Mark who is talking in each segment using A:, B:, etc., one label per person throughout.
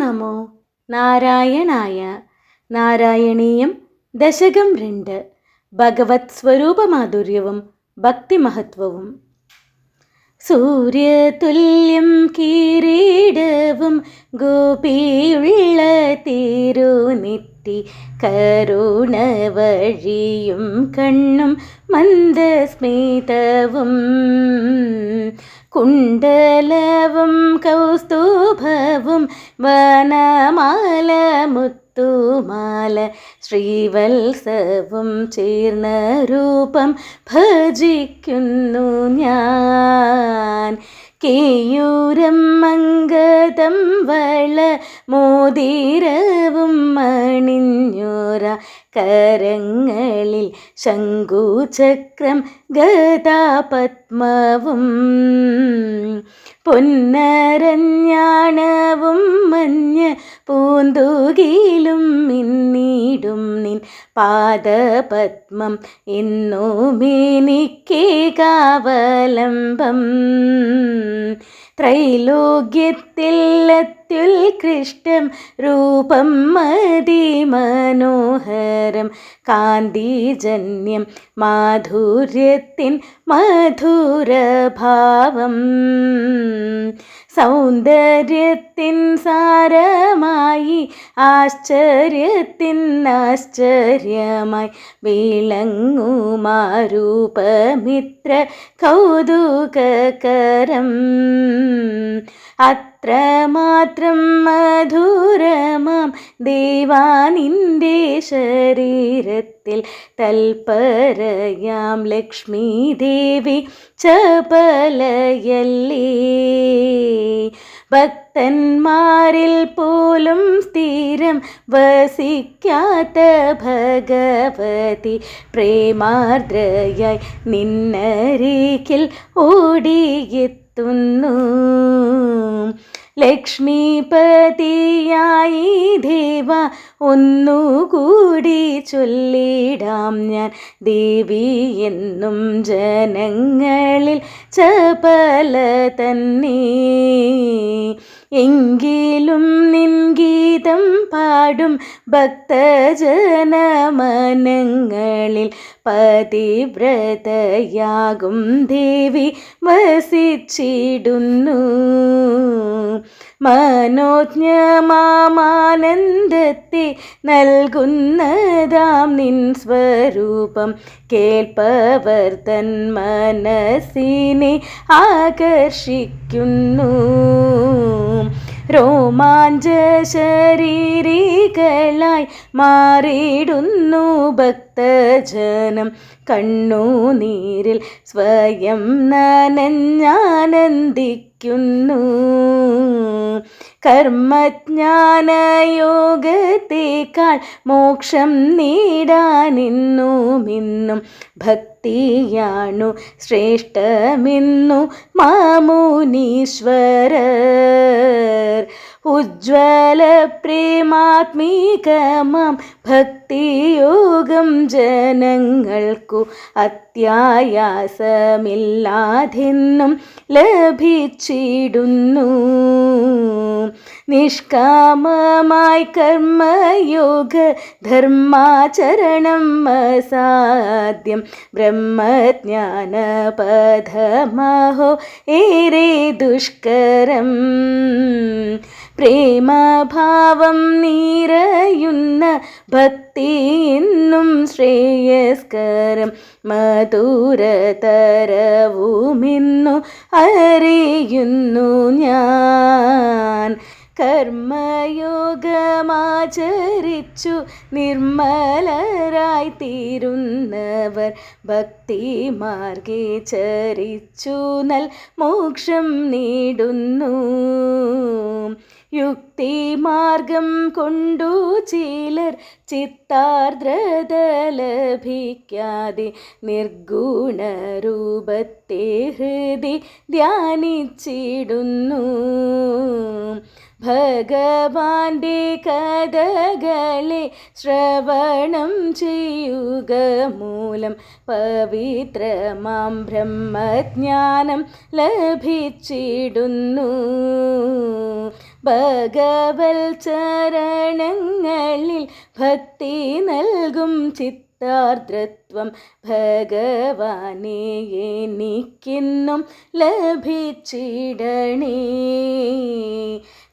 A: നമോ. നാരായണായ. നാരായണീയം ദശകം രണ്ട്. ഭഗവത് സ്വരൂപമാധുര്യവും ഭക്തിമഹത്വവും. സൂര്യതുല്യം കിരീടവും ഗോപിയുള്ള തിരുനെറ്റി കരുണ വഴിയും കണ്ണും മന്ദസ്മിതവും. കുണ്ടലവും കൗസ്തുഭവും വനമാല മുത്തുമാല ശ്രീവത്സവും ചേർന്ന രൂപം ഭജിക്കുന്നു ഞാൻ. കേയൂരം മംഗതം വള മോതിരവും മണിഞ്ഞോര കരങ്ങളിൽ ശംഖുചക്രം ഗതാപത്മവും പൊന്നരഞ്ഞാണവും മഞ്ഞ് പൂന്തുകിലും മിന്നിടും നിൻ പാദപത്മം എന്നുമെനിക്കേകാവലംബം ത്രൈലോക്യത്തിൽ അത്യുൽകൃഷ്ടം രൂപം മതിമനോഹരം കാന്തിജന്യം മാധുര്യത്തിൻ മധുരഭാവം. സൗന്ദര്യത്തിൻ സാരമായി ആശ്ചര്യത്തിൻ ആശ്ചര്യമായി വിളങ്ങുമാരൂപമിത്ര കൗതുകകരം. അത്രമാത്രം മധുരമാം. ദേവാനിന്റെ ശരീരത്തിൽ തൽപരയാം. ലക്ഷ്മി ദേവി ചപലയല്ലേ? ഭക്തന്മാരിൽ പോലും സ്ഥിരം വസിക്കാത്ത ഭഗവതി പ്രേമാർദ്രയായി നിന്നരികിൽ ഓടിയെത്തുന്നു. ലക്ഷ്മീപതിയായി ദേവ ഒന്നുകൂടി ചൊല്ലിടാം ഞാൻ. ദേവി എന്നും ജനങ്ങളിൽ ചപല തന്നെ. എങ്കിലും നിൻ ഗീതം പാടും ഭക്തജനമനങ്ങളിൽ പതിവ്രതയാകും. ദേവി വസിച്ചിടുന്നു. മനോജ്ഞമാമാനന്ദത്തെ നൽകുന്നതാം നിൻ സ്വരൂപം. കേൾപ്പവർ തൻ മനസ്സിനെ ആകർഷിക്കുന്നു. രോമാഞ്ച ശരീരികളായി മാറിയിടുന്നു ഭക്തജനം. കണ്ണുനീരിൽ സ്വയം നനഞ്ഞാനന്ദിക്കുന്നു കർമ്മജ്ഞാനയോഗത്തേക്കാൾ മോക്ഷം നേടാനിന്നു മിന്നും. ഭക്തിയാണു ശ്രേഷ്ഠമെന്നു முனீஸ்வரர் ഉജ്ജ്വല പ്രേമാത്മീകമാം ഭക്തിയോഗം ജനങ്ങൾക്കു അത്യായാസമില്ലാതെന്നും ലഭിച്ചിടുന്നു. നിഷ്കാമമായി കർമ്മയോഗ ധർമാചരണം അസാധ്യം. ബ്രഹ്മജ്ഞാനപഥമഹോ ഏറെ ദുഷ്കരം. പ്രേമഭാവം നിറയുന്ന ഭക്തി എന്നും ശ്രേയസ്കരം മധുരതരവുമെന്നു അറിയുന്നു ഞാൻ. കർമ്മയോഗമാചരിച്ചു നിർമ്മലരായി തീരുന്നവർ ഭക്തി മാർഗേ ചരിച്ചു നൽ മോക്ഷം നേടുന്നു. യുക്തിമാർഗം കൊണ്ടു ചിലർ ചിത്താർദ്രത ലഭിക്കാതെ നിർഗുണരൂപത്തെ ഹൃദി ധ്യാനിച്ചിടുന്നു. ഭഗവാന്റെ കഥകളെ ശ്രവണം ചെയ്യുക മൂലം പവിത്രമാം ബ്രഹ്മജ്ഞാനം ലഭിച്ചിടുന്നു. ഭഗവൽ ചരണങ്ങളിൽ ഭക്തി നൽകും ചിത്താർദ്രത്വം. ഭഗവാനെ എനിക്കിന്നും ലഭിച്ചിടണേ.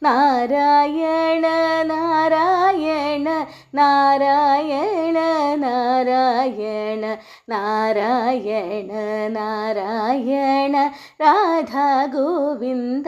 A: നാരായണ നാരായണ നാരായണ നാരായണ നാരായണ നാരായണ. രാധാ ഗോവിന്ദ